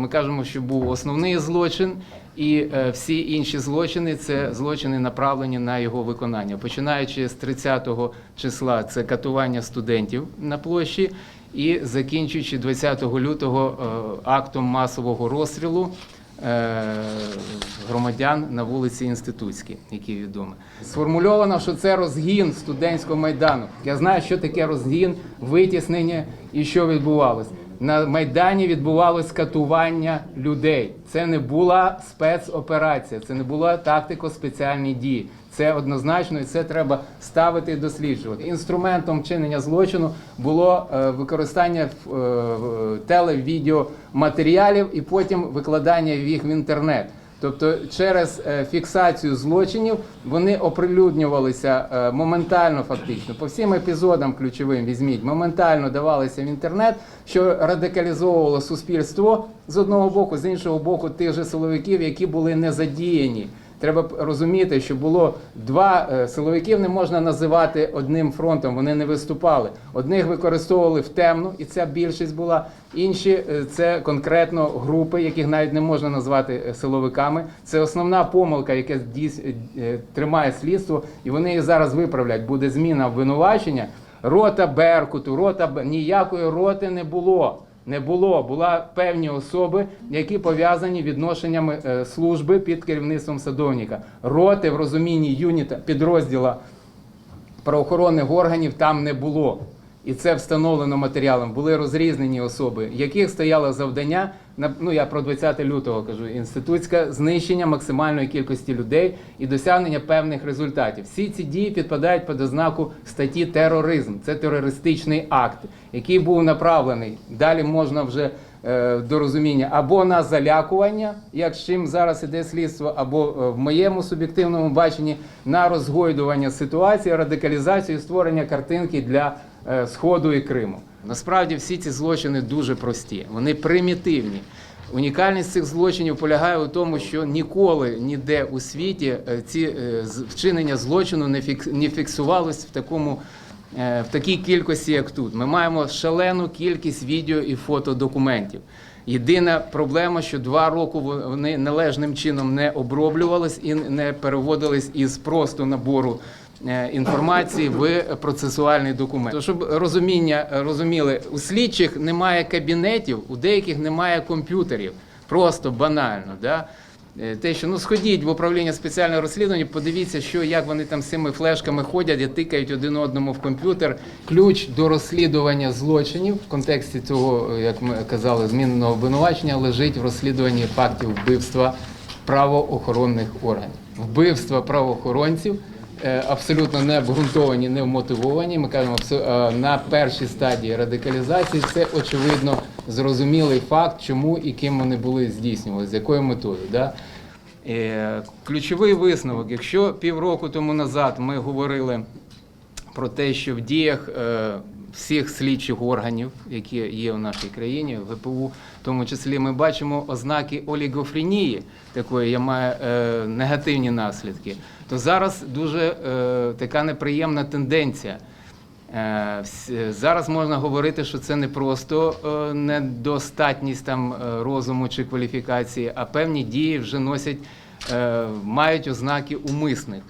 Ми кажемо, що був основний злочин, і е, всі інші злочини це злочини направлені на його виконання. Починаючи з 30-го числа, це катування студентів на площі, і закінчуючи 20 лютого е, актом масового розстрілу е, громадян на вулиці Інститутській, які відомі. Сформульовано, що це розгін студентського майдану. Я знаю, що таке розгін, витіснення і що відбувалось. На майдані відбувалось катування людей. Це не була спецоперація, це не була тактико-спеціальні дії. Це однозначно і це треба ставити і досліджувати. Інструментом чинення злочину було е, використання е, телевідеоматеріалів і потім викладання їх в інтернет. Тобто через е, фіксацію злочинів вони оприлюднювалися е, моментально, фактично по всім епізодам ключовим візьміть, моментально давалися в інтернет, що радикалізовувало суспільство з одного боку, з іншого боку, тих же силовиків, які були не задіяні. Треба розуміти, що було два е, силовиків не можна називати одним фронтом. Вони не виступали. Одних використовували в темну, і ця більшість була. Інші е, це конкретно групи, яких навіть не можна назвати е, силовиками. Це основна помилка, яка тримає слідство, і вони її зараз виправлять. Буде зміна обвинувачення. Рота Беркуту, рота ніякої роти не було. Не було, була певні особи, які пов'язані відношеннями е, служби під керівництвом садовника. Роти в розумінні юніта підрозділа правоохоронних органів там не було. І це встановлено матеріалом. Були розрізнені особи, яких стояло завдання ну я про 20 лютого кажу, інститутське знищення максимальної кількості людей і досягнення певних результатів. Всі ці дії підпадають під ознаку статті тероризм. Це терористичний акт, який був направлений. Далі можна вже е, до розуміння або на залякування, як з чим зараз іде слідство, або е, в моєму суб'єктивному баченні на розгойдування ситуації, радикалізацію, створення картинки для е, Сходу і Криму. Насправді всі ці злочини дуже прості, вони примітивні. Унікальність цих злочинів полягає у тому, що ніколи ніде у світі е, ці е, вчинення злочину не фік- фіксувалось в такому в такій кількості, як тут. Ми маємо шалену кількість відео і фотодокументів. Єдина проблема, що два роки вони належним чином не оброблювались і не переводились із просто набору е, інформації в процесуальний документ. То, щоб розуміння розуміли, у слідчих немає кабінетів, у деяких немає комп'ютерів. Просто банально. Да? Е, Те, що ну сходіть в управління спеціального розслідування, подивіться, що як вони там з цими флешками ходять і тикають один одному в комп'ютер. Ключ до розслідування злочинів в контексті цього, е, як ми казали, зміненого обвинувачення лежить в розслідуванні фактів вбивства правоохоронних органів. Вбивства правоохоронців е, абсолютно не обґрунтовані, не вмотивовані. Ми кажемо на першій стадії радикалізації. Це очевидно зрозумілий факт, чому і ким вони були здійснювали, з якою метою. Да? Е, Ключовий висновок, якщо півроку тому назад ми говорили про те, що в діях е, всіх слідчих органів, які є в нашій країні, ВПУ, в тому числі ми бачимо ознаки олігофренії, такої я маю е, негативні наслідки, то зараз дуже така неприємна тенденція. Е, Зараз можна говорити, що це не просто е, недостатність там е, розуму чи кваліфікації, а певні дії вже носять, мають ознаки умисних.